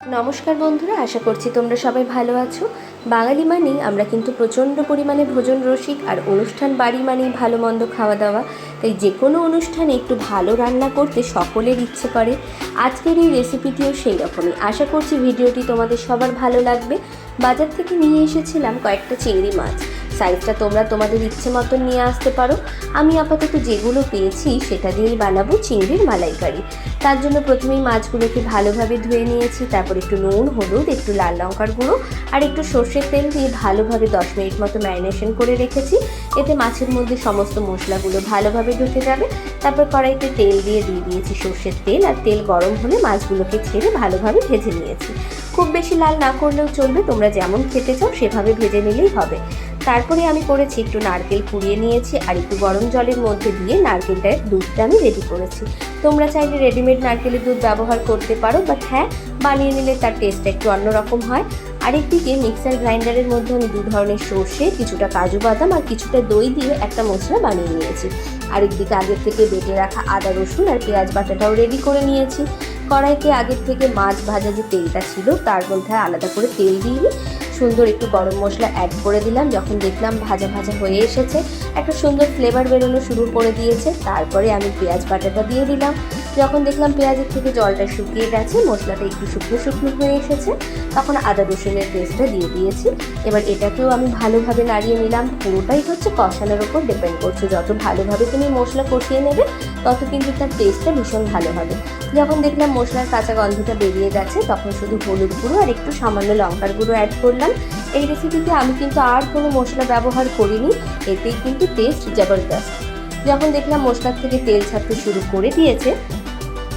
নমস্কার বন্ধুরা, আশা করছি তোমরা সবাই ভালো আছো। বাঙালি মানেই আমরা কিন্তু প্রচণ্ড পরিমাণে ভোজন রসিক আর অনুষ্ঠান বাড়ি মানেই ভালো মন্দ খাওয়া দাওয়া। তাই যে কোনো অনুষ্ঠানে একটু ভালো রান্না করতে সকলের ইচ্ছে করে। আজকের এই রেসিপিটিও সেই রকমই। আশা করছি ভিডিওটি তোমাদের সবার ভালো লাগবে। বাজার থেকে নিয়ে এসেছিলাম কয়েকটা চিংড়ি মাছ। সাইজটা তোমরা তোমাদের ইচ্ছে মতন নিয়ে আসতে পারো। আমি আপাতত যেগুলো পেয়েছি, সেটা দিয়েই বানাবো চিংড়ির মালাইকারি। তার জন্য প্রথমেই মাছগুলোকে ভালোভাবে ধুয়ে নিয়েছি, তারপর একটু নুন, হলুদ, একটু লাল লঙ্কার গুঁড়ো আর একটু সর্ষের তেল দিয়ে ভালোভাবে দশ মিনিট মতো ম্যারিনেশন করে রেখেছি। এতে মাছের মধ্যে সমস্ত মশলাগুলো ভালোভাবে ঢুকে যাবে। তারপর কড়াইতে তেল দিয়ে দিয়ে দিয়েছি সর্ষের তেল আর তেল গরম হলে মাছগুলোকে ছেড়ে ভালোভাবে ভেজে নিয়েছি। খুব বেশি লাল না করলেও চলবে, তোমরা যেমন খেতে চাও সেভাবে ভেজে নিলেই হবে। তারপরে আমি করেছি একটু নারকেল কুড়িয়ে নিয়েছি আর একটু গরম জলের মধ্যে দিয়ে নারকেলটার দুধটা আমি রেডি করেছি। তোমরা চাইলে রেডিমেড নারকেলের দুধ ব্যবহার করতে পারো বাট হ্যাঁ বানিয়ে নিলে তার টেস্টটা একটু অন্যরকম হয়। আরেকদিকে মিক্সার গ্রাইন্ডারের মধ্যে আমি দু ধরনের সর্ষে, কিছুটা কাজু বাদাম আর কিছুটা দই দিয়ে একটা মশলা বানিয়ে নিয়েছি। আরেকদিকে আগের থেকে বেটে রাখা আদা রসুন আর পেঁয়াজ বাটাটাও রেডি করে নিয়েছি। কড়াইতে আগের থেকে মাছ ভাজা যে তেলটা ছিল, তার মধ্যে আলাদা করে তেল দিয়ে সুন্দর একটু গরম মশলা অ্যাড করে দিলাম। যখন দেখলাম ভাজা ভাজা হয়ে এসেছে, একটা সুন্দর ফ্লেভার বেরোনো শুরু করে দিয়েছে। তারপরে আমি পেঁয়াজ বাটাটা দিয়ে দিলাম। যখন দেখলাম পেঁয়াজের থেকে জলটা শুকিয়ে গেছে, মশলাটা একটু শুকনো শুকনো হয়ে এসেছে, তখন আদা রসুনের পেস্টটা দিয়ে দিয়েছি। এবার এটাকেও আমি ভালোভাবে নাড়িয়ে নিলাম। পুরোটাই হচ্ছে কষানোর ওপর ডিপেন্ড করছে। যত ভালোভাবে তুমি মশলা কষিয়ে নেবে, তত কিন্তু তার টেস্টটা ভীষণ ভালো হবে। যখন দেখলাম মশলার কাঁচা গন্ধটা বেরিয়ে গেছে, তখন শুধু হলুদ গুঁড়ো আর একটু সামান্য লঙ্কার গুঁড়ো অ্যাড করলাম। এই রেসিপিতে আমি কিন্তু আর কোনো মশলা ব্যবহার করিনি। এতেই কিন্তু টেস্ট জবরদস্ত। যখন দেখলাম মশলার থেকে তেল ছাড়তে শুরু করে দিয়েছে,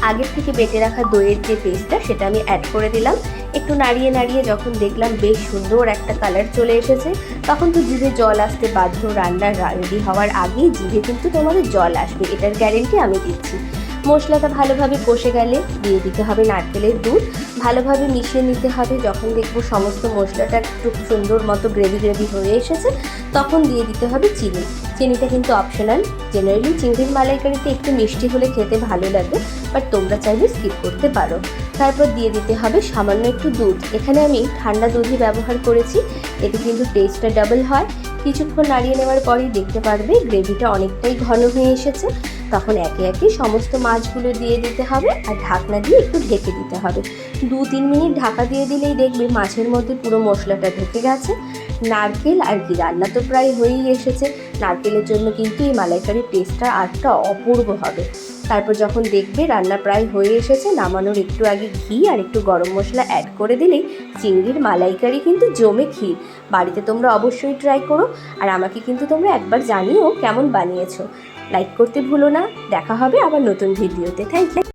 আগের থেকে বেটে রাখা দইয়ের যে পেস্টটা সেটা আমি অ্যাড করে দিলাম। একটু নাড়িয়ে নাড়িয়ে যখন দেখলাম বেশ সুন্দর একটা কালার চলে এসেছে, তখন তো জিভে জল আসতে বাধ্য। রান্না রেডি হওয়ার আগেই জিভে কিন্তু তোমাদের জল আসবে। এটার গ্যারেন্টি আমি দিচ্ছি। মশলাটা ভালোভাবে কষে গেলে দিয়ে দিতে হবে নারকেলের দুধ। ভালোভাবে মিশিয়ে নিতে হবে। যখন দেখব সমস্ত মশলাটা একটু সুন্দর মতো গ্রেভি গ্রেভি হয়ে এসেছে, তখন দিয়ে দিতে হবে চিনি। চিনিটা কিন্তু অপশনাল। জেনারেলি চিংড়ির মালাইকারিতে একটু মিষ্টি হলে খেতে ভালো লাগে বাট তোমরা চাইলে স্কিপ করতে পারো। তারপর দিয়ে দিতে হবে সামান্য একটু দুধ। এখানে আমি ঠান্ডা দুধই ব্যবহার করেছি। এতে কিন্তু টেস্টটা ডাবল হয়। কিছুক্ষণ নাড়িয়ে নেওয়ার পরেই দেখতে পারবে গ্রেভিটা অনেকটাই ঘন হয়ে এসেছে। তখন একে একে সমস্ত মাছগুলো দিয়ে দিতে হবে আর ঢাকনা দিয়ে একটু ঢেকে দিতে হবে। দু তিন মিনিট ঢাকা দিয়ে দিলেই দেখবে মাছের মধ্যে পুরো মশলাটা ঢেকে গেছে। নারকেল আর কি রান্না তো প্রায় হয়েই এসেছে। নারকেলের জন্য কিন্তু এই মালাইকারির টেস্টটা আরটা অপূর্ব হবে। তারপর যখন দেখবে রান্না প্রায় হয়ে এসেছে, নামানোর একটু আগে ঘি আর একটু গরম মশলা অ্যাড করে দিলেই চিংড়ির মালাইকারি কিন্তু জমে ক্ষীর। বাড়িতে তোমরা অবশ্যই ট্রাই করো আর আমাকে কিন্তু তোমরা একবার জানিও কেমন বানিয়েছো। লাইক করতে ভুলো না। দেখা হবে আবার নতুন ভিডিওতে থ্যাংক ইউ